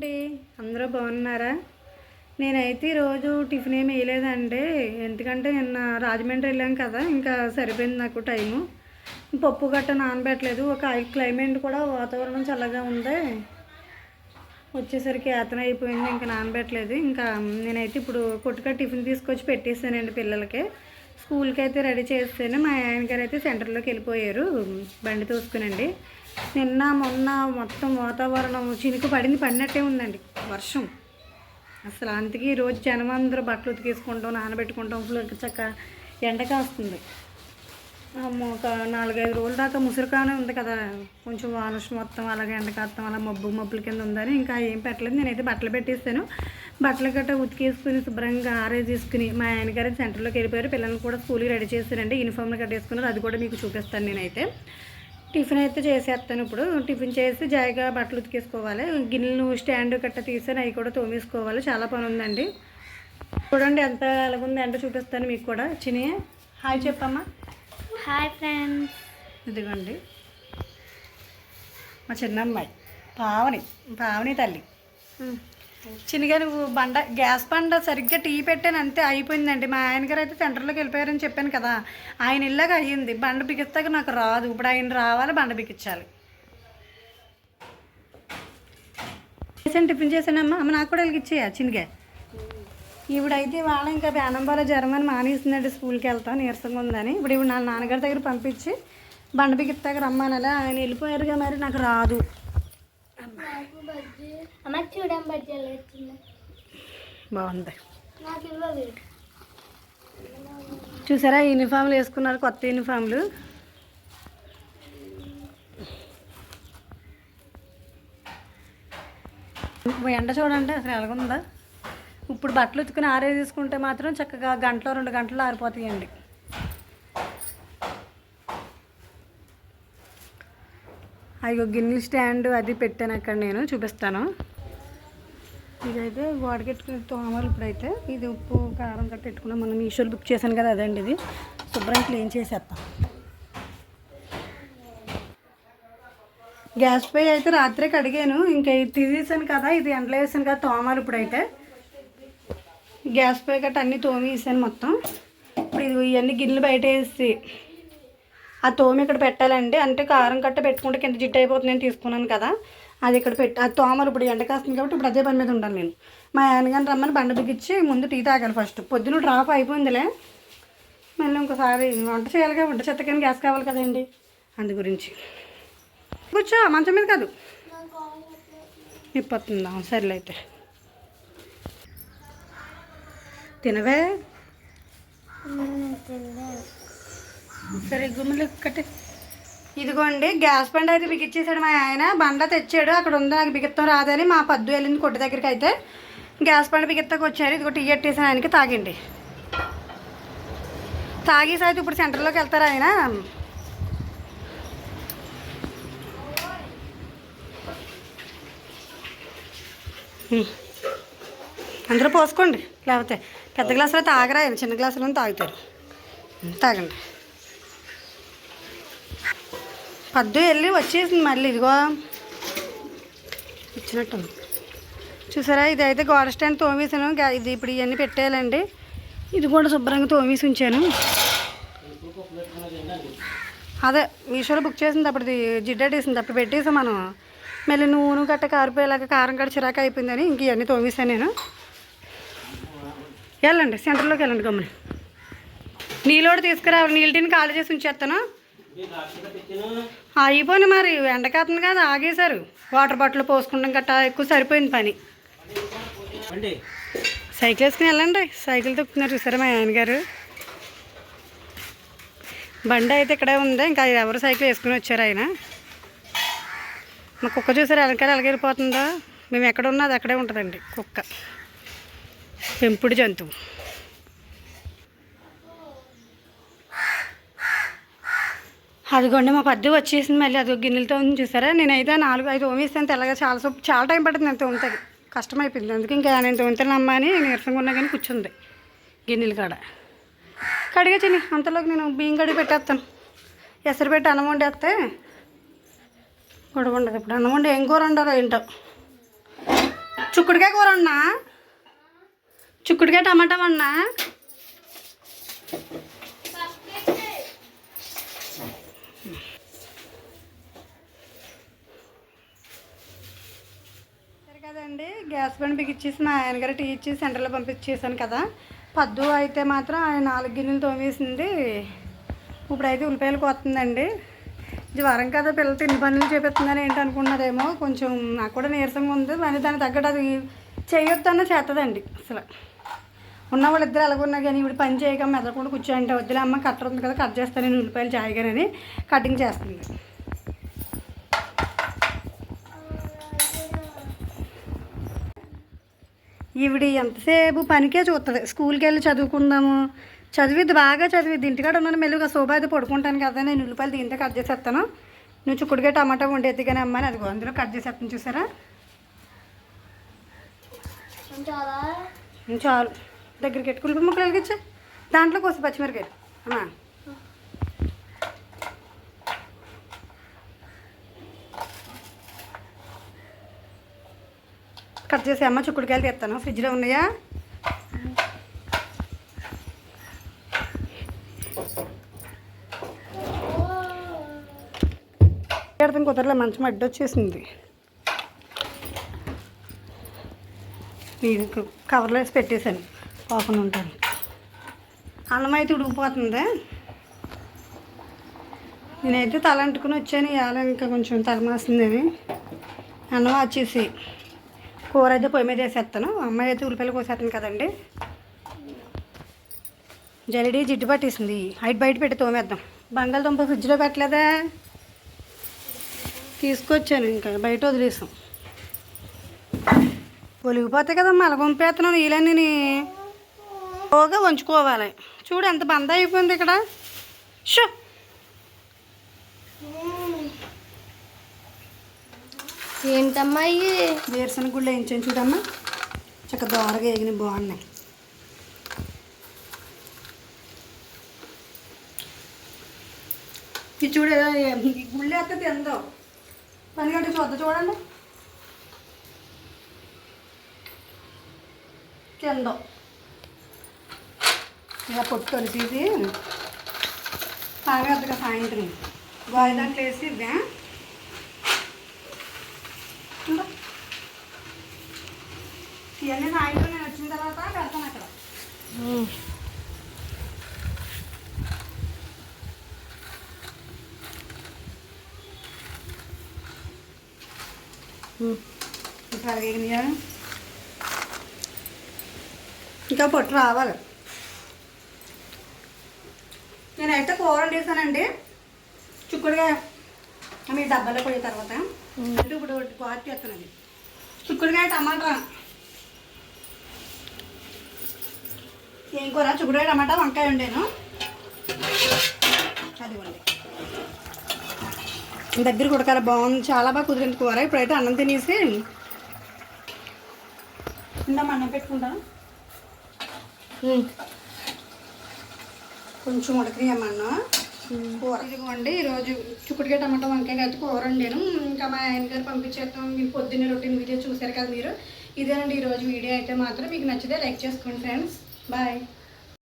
అండి అందరూ బాగున్నారా? నేనైతే ఈరోజు టిఫిన్ ఏమి వేయలేదండి. ఎందుకంటే నిన్న రాజమండ్రి వెళ్ళాం కదా ఇంకా సరిపోయింది నాకు టైము. పప్పు గట్ట నానబెట్టలేదు. ఒక క్లైమేట్ కూడా వాతావరణం చల్లగా ఉంది. వచ్చేసరికి ఏతన అయిపోయింది ఇంకా నానబెట్టలేదు. ఇంకా నేనైతే ఇప్పుడు కొట్టుగా టిఫిన్ తీసుకొచ్చి పెట్టేసానండి పిల్లలకి. స్కూల్కి అయితే రెడీ చేస్తేనే మా ఆయన గారు అయితే సెంటర్లోకి వెళ్ళిపోయారు బండి తోసుకునండి. నిన్న మొన్న మొత్తం వాతావరణం చినుకు పడింది పడినట్టే ఉందండి వర్షం. అసలు అందుకే ఈరోజు జనం అందరూ బట్టలు ఉతికేసుకుంటాం నానబెట్టుకుంటాం ఫుల్ చక్క ఎండ కాస్తుంది. ఒక నాలుగైదు రోజుల దాకా ముసురుకానే ఉంది కదా. కొంచెం వానస్ మొత్తం అలాగే ఎండ కాస్తాం అలా మబ్బు మబ్బుల కింద ఉందని ఇంకా ఏం పెట్టలేదు. నేనైతే బట్టలు పెట్టేస్తాను బట్టలు గట్ట ఉతికేసుకుని శుభ్రంగా ఆరేసేసుకుని మా ఆయనగారు సెంటర్లోకి వెళ్ళిపోయారు. పిల్లల్ని కూడా స్కూల్కి రెడీ చేస్తారండి యూనిఫామ్లు కట్టేసుకున్నారు. అది కూడా మీకు చూపిస్తాను నేనైతే. టిఫిన్ అయితే చేసేస్తాను ఇప్పుడు. టిఫిన్ చేసి జాయిగా బట్టలు ఉతికేసుకోవాలి. గిన్నెలు స్టాండ్ గట్ట తీసాను అవి కూడా తోమేసుకోవాలి. చాలా పని ఉందండి. చూడండి ఎంత ఎలాగుంది ఎండ చూపిస్తాను మీకు కూడా. చిని హాయ్ చెప్పమ్మా. Hi friends. ఇదిగోండి. మా చిన్నమ్మాయి పావని పావని తల్లి. చిన్నగా నువ్వు బండ గ్యాస్ బండ సరిగ్గా టీ పెట్టాను అంతే అయిపోయిందండి. మా ఆయన గారు అయితే సెంటర్లోకి వెళ్ళిపోయారని చెప్పాను కదా. ఆయన ఇల్లాగా అయ్యింది. బండ బిగిస్తాక నాకు రాదు. ఇప్పుడు ఆయన రావాలి బండ బిగించాలి. చేసాను టిఫిన్ చేశానమ్మా. అమ్మ నాకు కూడా వెళ్ళిచ్చేయా చిన్నగా. ఇవిడైతే వాళ్ళ ఇంకా బేనంబాల జ్వరం అని మానేసిందండి. స్కూల్కి వెళ్తాం నీరసంగా ఉందని. ఇప్పుడు ఇప్పుడు నా నాన్నగారి దగ్గర పంపించి బండ బిగిస్తాక రమ్మానలా. ఆయన వెళ్ళిపోయారుగా మరి నాకు రాదు. అమ్మ చూడం బజ్జీలు వేస్తుంది బాగుంది. చూసారా యూనిఫామ్లు వేసుకున్నారు కొత్త యూనిఫామ్లు. ఎండ చూడండి అసలు ఎలాగుందా? ఇప్పుడు బట్టలు ఉతుకుని ఆరే తీసుకుంటే మాత్రం చక్కగా గంటలో రెండు గంటలు ఆరిపోతాయండి. అయ్యో గిన్నె స్టాండ్ అది పెట్టాను అక్కడ నేను చూపిస్తాను. ఇదైతే గోడకెట్టుకునే తోమలు ఇప్పుడైతే. ఇది ఉప్పు కారం గట్ట పెట్టుకున్నాం. మనం మీషోలు బుక్ చేశాను కదా అదండి ఇది. శుభ్రం క్లీన్ చేసేస్తాం గ్యాస్ పై అయితే రాత్రే కడిగాను. ఇంకా ఇది తీసేసాను కదా ఇది ఎండలో వేసాను కదా తోమాలు ఇప్పుడైతే. గ్యాస్ పై గట్ట అన్నీ తోమి వేసాను మొత్తం. ఇప్పుడు ఇది ఇవన్నీ గిన్నెలు బయట వేసి ఆ తోమి ఇక్కడ పెట్టాలండి. అంటే కారం కట్ట పెట్టుకుంటే కింద జిడ్డు నేను తీసుకున్నాను కదా. అది ఇక్కడ పెట్టి ఆ తోమలు ఇప్పుడు ఎండ కాస్తుంది కాబట్టి ఇప్పుడు అదే పని మీద ఉండాలి నేను. మా ఆయనగాని రమ్మని బండ బిగించి ముందు టీ తాగాలి ఫస్ట్ పొద్దున డ్రాప్ అయిపోయిందిలే. మళ్ళీ ఇంకోసారి వంట చేయాలిగా వంట చెత్తకని గ్యాస్ కావాలి కదండి. అందు గురించి. కూర్చో మంచం మీద కాదు. నిప్పొస్తుందా సర్లే అయితే. తినవే. సరే గుమ్మలు ఒక్కటి ఇదిగోండి గ్యాస్ బండ అయితే బిగిచ్చేసాడు మా ఆయన. బండ తెచ్చాడు అక్కడ ఉంది నాకు బిగిత్తం రాదని మా పద్దు వెళ్ళింది కొట్టు దగ్గరికి అయితే. గ్యాస్ బండ బిగిత్తకు వచ్చారు ఇదిగో టీ ఎట్టేసాను ఆయనకి తాగండి. తాగేసి అయితే ఇప్పుడు సెంటర్లోకి వెళ్తారు ఆయన. అందరూ పోసుకోండి లేకపోతే పెద్ద గ్లాసులో తాగరా ఆయన చిన్న గ్లాసులో తాగుతారు. తాగండి. పద్దు వెళ్ళి వచ్చేసింది మళ్ళీ ఇదిగో. ఇచ్చినట్టు చూసారా ఇది అయితే గోడ స్టాండ్ తోమేసాను ఇది ఇప్పుడు ఇవన్నీ పెట్టేయాలండి. ఇది కూడా శుభ్రంగా తోమేసి ఉంచాను. అదే మీషోలో బుక్ చేసింది అప్పుడు జిడ్డేసింది అప్పుడు పెట్టేసాం మనం. మళ్ళీ నూనె గట్ట కారిపోయేలాగా కారం గట్ట చిరాకు అయిపోయిందని ఇంక ఇవన్నీ తోమేసాను నేను. వెళ్ళండి సెంటర్లోకి వెళ్ళండి గమ్ముని. కూడా తీసుకురావాలి నీళ్ళ టీని ఖాళీ చేసి ఉంచేస్తాను. అయిపోయింది మరి ఎండకాతుంది కదా ఆగేశారు. వాటర్ బాటిల్ పోసుకుంటాం గట్టా ఎక్కువ సరిపోయింది పని. సైకిల్ వేసుకుని వెళ్ళండి. సైకిల్ తొక్కుతున్నారు చూసారా మా ఆయన గారు బండి అయితే ఇక్కడే ఉంది. ఇంకా ఎవరు సైకిల్ వేసుకుని వచ్చారు ఆయన? మా కుక్క చూసారా వెనకాల ఎలాగెళ్ళిపోతుందో మేము ఎక్కడ ఉన్నా అది అక్కడే ఉంటుందండి కుక్క. పెంపుడు జంతువు. అదిగోండి మా పద్దు వచ్చేసింది మళ్ళీ. అదో గిన్నెలతో చూసారా? నేనైతే నాలుగు ఐదు తోమేస్తాను తెల్లగా చాలా సూప్ చాలా టైం పడుతుంది నేను తోముతుంది కష్టమైపోయింది. అందుకే ఇంకా నేను తోముతాను అని నీరసంగా ఉన్నా కానీ కూర్చుంది గిన్నెలు కాడ. కడిగే చిన్ని అంతలోకి నేను బియ్యం కడిగి పెట్టేస్తాను. ఎసరు పెట్టి అన్నం వండేస్తే గొడవ ఉండదు ఇప్పుడు. అన్నం వండి ఏం కూర వండారో ఏంటో. చుక్కుడికాయ కూర అన్నా చుక్కుడికాయ టమాటా అన్నా కదండి. గ్యాస్ బండి బిగిచ్చేసి మా ఆయనగారు టీ ఇచ్చి సెంటర్లో పంపించేసాను కదా. పద్దు అయితే మాత్రం ఆయన నాలుగు గిన్నెలు తోమేసింది. ఇప్పుడైతే ఉల్లిపాయలు కోతుందండి జ్వరం కదా పిల్లలు తిండి పనులు చేపిస్తుందని ఏంటి అనుకున్నారేమో కొంచెం నాకు కూడా నీరసంగా ఉంది. కానీ దానికి తగ్గట్టు అది చేయొద్దన్న చేస్తుందండి అసలు. ఉన్న వాళ్ళిద్దరు అలాగున్నా కానీ ఇప్పుడు పని చేయక మెదలకుండా కూర్చోంటే వద్దులే అమ్మ కట్టర్ ఉంది కదా కట్ చేస్తాను నేను ఉల్లిపాయలు జాయిగానని కటింగ్ చేస్తుంది. ఈవిడ ఎంతసేపు పనికే చూస్తుంది స్కూల్కి వెళ్ళి చదువుకుందాము. చదివిద్ది బాగా చదివిద్ది. ఇంటికాడ ఉన్నాను. మెల్లుగా శోభ అయితే పడుకుంటాను కదా. నేను ఉల్లిపాయలు దీంతో కట్ చేసేస్తాను నువ్వు చుక్కుడుగా టమాటా వండేది కానీ అమ్మని అదిగో అందులో కట్ చేసేస్తాను చూసారా? చాలా. దగ్గరికి పెట్టి కులిపి ముక్కలు వెలిగించా. దాంట్లో కోసి పచ్చిమిరకాయలు అమ్మా. కట్ చేసి అమ్మ చుక్కుడుకాయలు తెస్తాను. ఫ్రిడ్జ్లో ఉన్నాయా? పెడతాం కుదరలే మంచం అడ్డు వచ్చేసింది. నేను కవర్లో వేసి పెట్టేశాను. పోకుండా ఉంటాను. అన్నం అయితే ఉడికిపోతుంది? నేనైతే తల అంటుకుని వచ్చాను. ఇవాళ ఇంకా కొంచెం తలమాసిందని. అన్నం వచ్చేసి కూర అయితే పొయ్యి మీద వేసేస్తాను అమ్మాయి అయితే ఉల్లిపాయలు కోసేస్తాను కదండి. జలిడి జిడ్డు పట్టేసింది. హైట్ బయట పెట్టి తోమేద్దాం. బంగాళదుంప ఫ్రిడ్జ్లో పెట్టలేదా. తీసుకొచ్చాను ఇంకా. బయట వదిలేసాం. ఒలిగిపోతాయి కదమ్మా అలా పంపేస్తున్నాను వీలన్నీ బాగా వంచుకోవాలి. చూడు ఎంత బంద అయిపోయింది ఇక్కడ. షో. ఏంటమ్మా ఇవి? వేరుశనగ గుళ్ళు వేయించాను చూడమ్మా. చక్క దోరగా వేగిన బాగున్నాయి. ఇది చూడు గుళ్ళు వేస్తే తిందో. పని గట్టి చూద్ద చూడండి. తిందో. ఇక పొట్టు తొలిసి తాగేద్దుగా సాయంత్రం. బాయ్ దాంట్లో వేసి ఇద్దా ఇవన్నీ సాయంత్రం నేను వచ్చిన తర్వాత పెడతాను అక్కడ. ఇంకా పొట్టు రావాలి. నేనైతే కూర వండేసానండి చిక్కుడుగా మీ డబ్బాలో పోయిన తర్వాత. ఇప్పుడు కూర చేస్తానండి. చిక్కుడుకాయ టమాటా. ఏం కూర? చిక్కుడుకాయ టమాటా వంకాయ వండాను. అది వండి దగ్గర ఉడకాలి బాగుంది. చాలా బాగా కుదిరింది కూర. ఇప్పుడైతే అన్నం తినేసి ఇందాం అన్నం పెట్టుకుంటాను. కొంచెం ఉడకనియమ్మన్నా కూర ఇదిగోండి ఈరోజు చుక్కుడుగా టమాటా వంకాయ కలిపి కూర వండాను. ఇంకా మా ఆయన గారు పంపించేస్తాం. మీరు పొద్దున్నే రొటీన్ వీడియో చూశారు కదా మీరు. ఇదేనండి ఈరోజు వీడియో. అయితే మాత్రం మీకు నచ్చితే లైక్ చేసుకోండి ఫ్రెండ్స్. Bye.